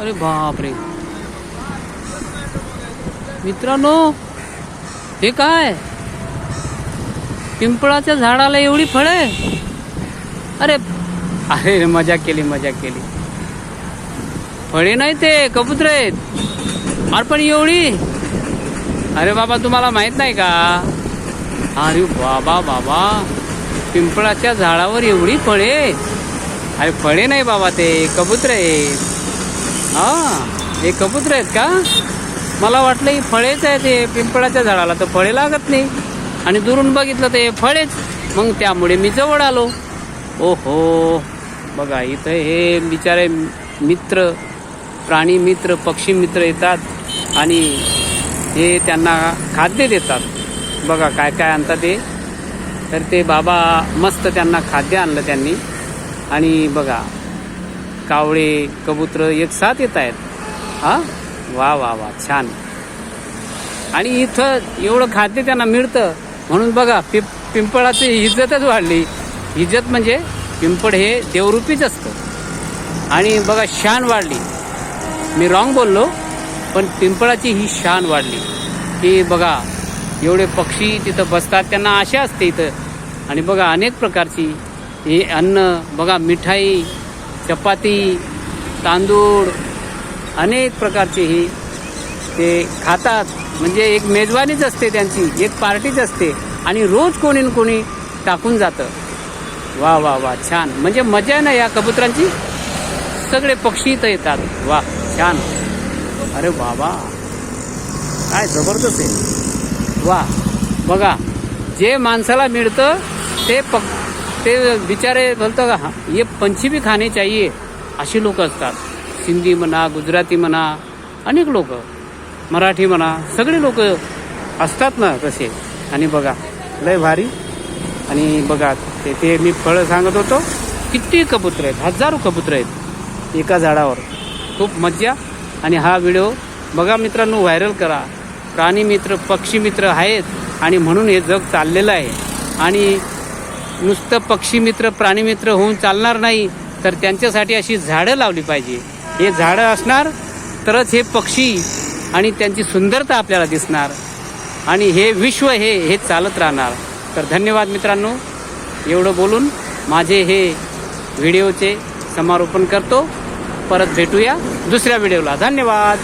अरे बापरे. मित्रांनो हे काय? पिंपळाच्या झाडाला एवढी फळे अरे अरे मजा केली मजा केली. फळे नाही ते कबूतर आहेत. अरे पण एवढी. अरे बाबा तुम्हाला माहीत नाही का? अरे बाबा बाबा पिंपळाच्या झाडावर एवढी फळे अरे फळे नाही बाबा ते कबूतर आहेत. हा हे कबूतर आहेत का? मला वाटलं ही फळेच आहे ते पिंपळाच्या झाडाला तर फळे लागत नाही. आणि दुरून बघितलं ते फळेच. मग त्यामुळे मी जवळ आलो. ओहो बघा इथं हे बिचारे मित्र प्राणी मित्र पक्षी मित्र येतात आणि हे त्यांना खाद्य देतात. बघा काय काय आणतात ते तर ते बाबा मस्त त्यांना खाद्य आणलं त्यांनी. आणि बघा कावळे कबूतर एक साथ येत आहेत. हा? वा वा वा छान. आणि इथं एवढं खाद्य त्यांना मिळतं. म्हणून बघा पिप पिंपळाची इज्जतच वाढली. इज्जत म्हणजे पिंपळ हे देवरूपीच असतं. आणि बघा शान वाढली. मी रॉंग बोललो पण पिंपळाची ही शान वाढली. की बघा एवढे पक्षी तिथं बसतात त्यांना आशा असते इथं. आणि बघा अनेक प्रकारची हे अन्न बघा मिठाई चपाती तांदूळ अनेक प्रकारचे ही ते खातात. म्हणजे एक मेजवानीच असते त्यांची एक पार्टीच असते. आणि रोज कोणी न कोणी टाकून जातं. वा वा वा छान. म्हणजे मजा आहे ना या कबुतरांची? सगळे पक्षी इथं येतात. वा छान. अरे वा वा. काय जबरदस्त आहे. वा बघा जे माणसाला मिळतं ते पक ते बिचारे बोलतो का "हा, ये पंछी भी खाणे चाहिए. अशी लोक असतात. सिंधी म्हणा गुजराती म्हणा अनेक लोक. मराठी म्हणा सगळे लोक असतात ना तसे. आणि बघा लय भारी. आणि बघा ते ते मी फळं सांगत होतो किती कबूतर आहेत हजारो कबूतर आहेत एका झाडावर. खूप मज्जा. आणि हा व्हिडिओ बघा मित्रांनो व्हायरल करा. प्राणी मित्र पक्षी मित्र आहेत आणि म्हणून हे जग चाललेलं आहे. आणि नुसतं पक्षी मित्र होऊन चालणार नाही तर त्यांच्यासाठी अशी झाडं लावली पाहिजे. हे झाडं असणार तरच हे पक्षी आणि त्यांची सुंदरता आपल्याला दिसणार. आणि हे विश्व हे हे चालत राहणार. तर धन्यवाद मित्रांनो. एवढं बोलून माझे हे व्हिडिओचे समारोपण करतो. परत भेटूया दुसऱ्या व्हिडिओला. धन्यवाद.